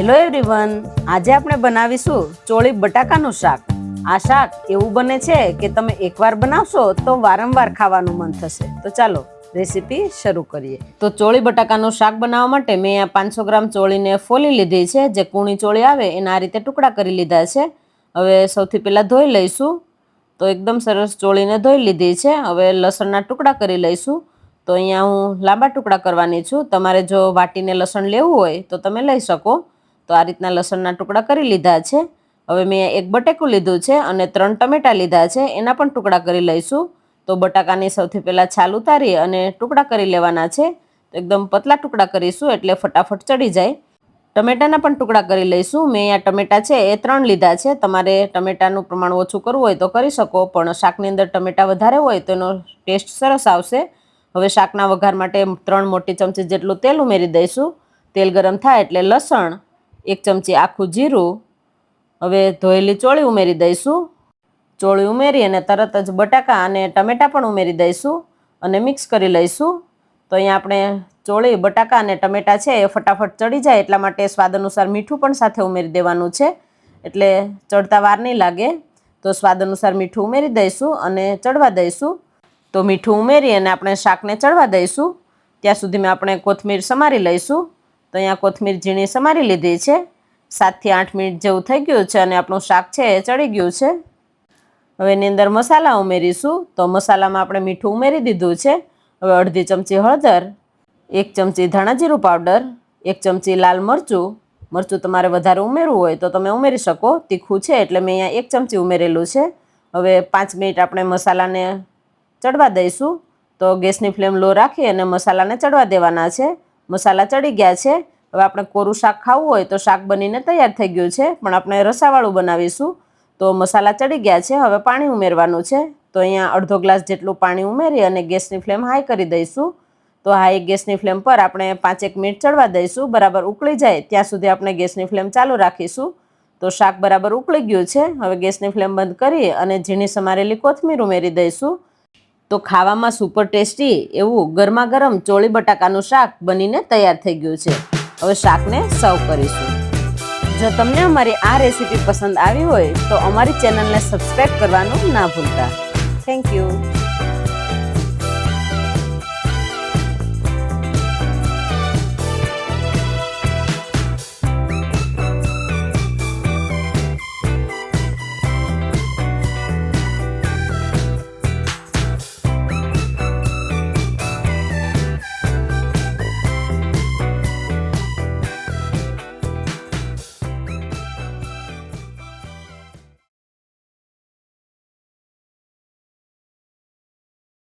Hello everyone આજે આપણે બનાવીશું ચોળી બટાકાનું શાક. આ શાક એવું બને છે કે તમે એકવાર બનાવશો તો વારંવાર ખાવાનું મન થશે. તો ચાલો, રેસીપી શરૂ કરીએ. તો ચોળી બટાકાનું શાક બનાવવા માટે મેં આ પાંચસો ગ્રામ ચોળીને ફોલી લીધી છે. જે કૂણી ચોળી આવે એના આ રીતે ટુકડા કરી લીધા છે. હવે સૌથી પહેલાં ધોઈ લઈશું. તો એકદમ સરસ ચોળીને ધોઈ લીધી છે. હવે લસણના ટુકડા કરી લઈશું. તો અહીંયા હું લાંબા ટુકડા કરવાની છું. તમારે જો વાટીને લસણ લેવું હોય તો તમે લઈ શકો. તો આ રીતના લસણના ટુકડા કરી લીધા છે. હવે મેં એક બટેકું લીધું છે અને ત્રણ ટમેટા લીધા છે. એના પણ ટુકડા કરી લઈશું. તો બટાકાની સૌથી પહેલાં છાલ ઉતારી અને ટુકડા કરી લેવાના છે. તો એકદમ પતલા ટુકડા કરીશું એટલે ફટાફટ ચડી જાય. ટમેટાના પણ ટુકડા કરી લઈશું. મેં અહીંયા ટમેટા છે એ ત્રણ લીધા છે. તમારે ટમેટાનું પ્રમાણ ઓછું કરવું હોય તો કરી શકો, પણ શાકની અંદર ટમેટા વધારે હોય તો એનો ટેસ્ટ સરસ આવશે. હવે શાકના વઘાર માટે ત્રણ મોટી ચમચી જેટલું તેલ ઉમેરી દઈશું. તેલ ગરમ થાય એટલે લસણ એક ચમચી આખું જીરું, હવે ધોયેલી ચોળી ઉમેરી દઈશું. ચોળી ઉમેરી અને તરત જ બટાકા અને ટમેટાં પણ ઉમેરી દઈશું અને મિક્સ કરી લઈશું. તો અહીંયા આપણે ચોળી, બટાકા અને ટમેટા છે એ ફટાફટ ચડી જાય એટલા માટે સ્વાદ અનુસાર મીઠું પણ સાથે ઉમેરી દેવાનું છે. એટલે ચડતા વાર નહીં લાગે. તો સ્વાદ અનુસાર મીઠું ઉમેરી દઈશું અને ચડવા દઈશું. તો મીઠું ઉમેરી અને આપણે શાકને ચડવા દઈશું. ત્યાં સુધીમાં આપણે કોથમીર સમારી લઈશું. તો અહીંયા કોથમીર ઝીણી સમારી લીધી છે. સાતથી આઠ મિનિટ જેવું થઈ ગયું છે અને આપણું શાક છે એ ચડી ગયું છે. હવે એની અંદર મસાલા ઉમેરીશું. તો મસાલામાં આપણે મીઠું ઉમેરી દીધું છે. હવે અડધી ચમચી હળદર, એક ચમચી ધાણા જીરું પાવડર, એક ચમચી લાલ મરચું. મરચું તમારે વધારે ઉમેરવું હોય તો તમે ઉમેરી શકો. તીખું છે એટલે મેં અહીંયા એક ચમચી ઉમેરેલું છે. હવે પાંચ મિનિટ આપણે મસાલાને ચડવા દઈશું. તો ગેસની ફ્લેમ લો રાખી અને મસાલાને ચડવા દેવાના છે. મસાલા ચડી ગયા છે. હવે આપણે કોરું શાક ખાવું હોય તો શાક બનીને તૈયાર થઈ ગયું છે. પણ આપણે રસાવાળું બનાવીશું. તો મસાલા ચડી ગયા છે. હવે પાણી ઉમેરવાનું છે. તો અહીંયા અડધો ગ્લાસ જેટલું પાણી ઉમેરી અને ગેસની ફ્લેમ હાઈ કરી દઈશું. તો હાઈ ગેસની ફ્લેમ પર આપણે પાંચેક મિનિટ ચડવા દઈશું. બરાબર ઉકળી જાય ત્યાં સુધી આપણે ગેસની ફ્લેમ ચાલુ રાખીશું. તો શાક બરાબર ઉકળી ગયું છે. હવે ગેસની ફ્લેમ બંધ કરી અને ઝીણી સમારેલી કોથમીર ઉમેરી દઈશું. તો ખાવામાં સુપર ટેસ્ટી એવું ગરમા ગરમ ચોળી બટાકાનું શાક બનીને તૈયાર થઈ ગયું છે. હવે શાકને સર્વ કરીશું. જો તમને અમારી આ રેસીપી પસંદ આવી હોય તો અમારી ચેનલને સબસ્ક્રાઈબ કરવાનું ના ભૂલતા. Thank you